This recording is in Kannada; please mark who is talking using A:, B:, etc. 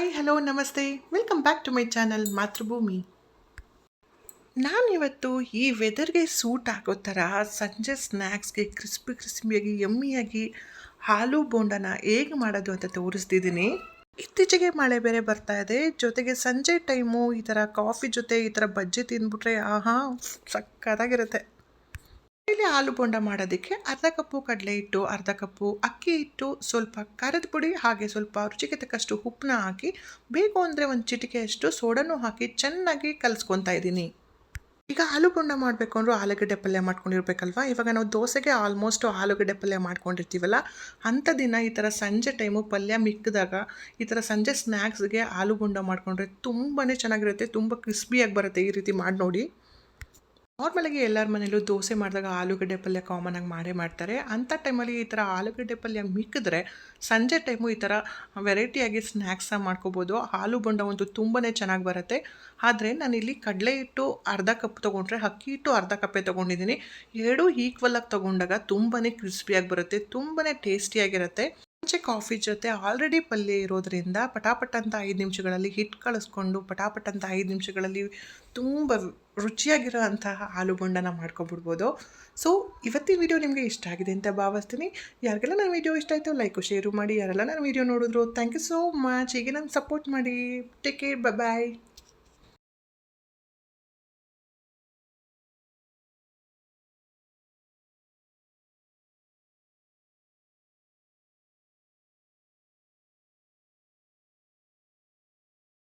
A: ಹಾಯ್ ಹಲೋ ನಮಸ್ತೆ welcome back to my channel Mathrubhumi ನಾನಿವತ್ತು ಈ ವೆದರ್ಗೆ ಸೂಟ್ ಆಗೋ ಥರ ಸಂಜೆ ಸ್ನ್ಯಾಕ್ಸ್ಗೆ ಕ್ರಿಸ್ಪಿ ಕ್ರಿಸ್ಪಿಯಾಗಿ ಯಮ್ಮಿಯಾಗಿ ಹಾಲು ಬೋಂಡನ ಹೇಗೆ ಮಾಡೋದು ಅಂತ ತೋರಿಸ್ತಿದ್ದೀನಿ. ಇತ್ತೀಚೆಗೆ ಮಳೆ ಬೇರೆ ಬರ್ತಾ ಇದೆ. ಜೊತೆಗೆ ಸಂಜೆ ಟೈಮು ಈ ಥರ ಕಾಫಿ ಜೊತೆ ಈ ಥರ ಬಜ್ಜಿ ತಿಂದ್ಬಿಟ್ರೆ, ಆಹಾ, ಸಕ್ಕತ್ತಾಗಿರುತ್ತೆ. ಇಲ್ಲಿ ಆಲೂ ಬೋಂಡ ಮಾಡೋದಕ್ಕೆ ಅರ್ಧ ಕಪ್ಪು ಕಡಲೆ ಹಿಟ್ಟು, ಅರ್ಧ ಕಪ್ಪು ಅಕ್ಕಿ ಹಿಟ್ಟು, ಸ್ವಲ್ಪ ಖಾರದ ಪುಡಿ ಹಾಗೆ ಸ್ವಲ್ಪ ರುಚಿಗೆ ತಕ್ಕಷ್ಟು ಉಪ್ಪನ್ನ ಹಾಕಿ, ಬೇಕು ಅಂದರೆ ಒಂದು ಚಿಟಿಕೆಯಷ್ಟು ಸೋಡನ್ನು ಹಾಕಿ ಚೆನ್ನಾಗಿ ಕಲಿಸ್ಕೊತಾ ಇದ್ದೀನಿ. ಈಗ ಆಲೂ ಬೋಂಡ ಮಾಡಬೇಕು ಅಂದರೂ ಆಲೂಗಡ್ಡೆ ಪಲ್ಯ ಮಾಡ್ಕೊಂಡಿರ್ಬೇಕಲ್ವಾ? ಇವಾಗ ನಾವು ದೋಸೆಗೆ ಆಲ್ಮೋಸ್ಟ್ ಆಲೂಗಡ್ಡೆ ಪಲ್ಯ ಮಾಡ್ಕೊಂಡಿರ್ತೀವಲ್ಲ, ಅಂಥ ದಿನ ಈ ಥರ ಸಂಜೆ ಟೈಮು ಪಲ್ಯ ಮಿಕ್ಕಿದಾಗ, ಈ ಥರ ಸಂಜೆ ಸ್ನ್ಯಾಕ್ಸ್ಗೆ ಆಲೂ ಬೋಂಡ ಮಾಡಿಕೊಂಡ್ರೆ ತುಂಬಾ ಚೆನ್ನಾಗಿರುತ್ತೆ, ತುಂಬ ಕ್ರಿಸ್ಪಿಯಾಗಿ ಬರುತ್ತೆ ಈ ರೀತಿ ಮಾಡಿ ನೋಡಿ. ನಾರ್ಮಲಾಗಿ ಎಲ್ಲರ ಮನೇಲೂ ದೋಸೆ ಮಾಡಿದಾಗ ಆಲೂಗಡ್ಡೆ ಪಲ್ಯ ಕಾಮನ್ ಆಗಿ ಮಾಡೇ ಮಾಡ್ತಾರೆ. ಅಂಥ ಟೈಮಲ್ಲಿ ಈ ಥರ ಆಲೂಗಡ್ಡೆ ಪಲ್ಯ ಮಿಕ್ಕಿದ್ರೆ ಸಂಜೆ ಟೈಮು ಈ ಥರ ವೆರೈಟಿಯಾಗಿ ಸ್ನ್ಯಾಕ್ಸ ಮಾಡ್ಕೋಬೋದು. ಆಲೂ ಬೊಂಡ ಒಂದು ತುಂಬಾ ಚೆನ್ನಾಗಿ ಬರುತ್ತೆ. ಆದರೆ ನಾನಿಲ್ಲಿ ಕಡಲೆ ಹಿಟ್ಟು ಅರ್ಧ ಕಪ್ ತೊಗೊಂಡ್ರೆ, ಅಕ್ಕಿ ಹಿಟ್ಟು ಅರ್ಧ ಕಪ್ಪೇ ತೊಗೊಂಡಿದ್ದೀನಿ. ಎರಡೂ ಈಕ್ವಲಾಗಿ ತೊಗೊಂಡಾಗ ತುಂಬಾ ಕ್ರಿಸ್ಪಿಯಾಗಿ ಬರುತ್ತೆ ತುಂಬಾ ಟೇಸ್ಟಿಯಾಗಿರುತ್ತೆ ಮುಂಚೆ ಕಾಫಿ ಜೊತೆ ಆಲ್ರೆಡಿ ಪಲ್ಯ ಇರೋದರಿಂದ ಪಟಾಪಟ್ ಅಂತ ಐದು ನಿಮಿಷಗಳಲ್ಲಿ ಹಿಟ್ಟು ಕಳಿಸ್ಕೊಂಡು, ಪಟಾಪಟ್ ಅಂತ ಐದು ನಿಮಿಷಗಳಲ್ಲಿ ತುಂಬ ರುಚಿಯಾಗಿರೋ ಆಲೂಗೊಂಡನ ಮಾಡ್ಕೊಬಿಡ್ಬೋದು. ಸೊ ಇವತ್ತಿನ ವಿಡಿಯೋ ನಿಮಗೆ ಇಷ್ಟ ಆಗಿದೆ ಅಂತ ಭಾವಿಸ್ತೀನಿ. ಯಾರಿಗೆಲ್ಲ ನನ್ನ ವಿಡಿಯೋ ಇಷ್ಟ ಆಯಿತು ಲೈಕು ಶೇರು ಮಾಡಿ, ಯಾರೆಲ್ಲ ನನ್ನ ವಿಡಿಯೋ ನೋಡಿದ್ರು ಥ್ಯಾಂಕ್ ಯು ಸೋ ಮಚ್ ಹೀಗೆ ನಾನು ಸಪೋರ್ಟ್ ಮಾಡಿ. Take care bye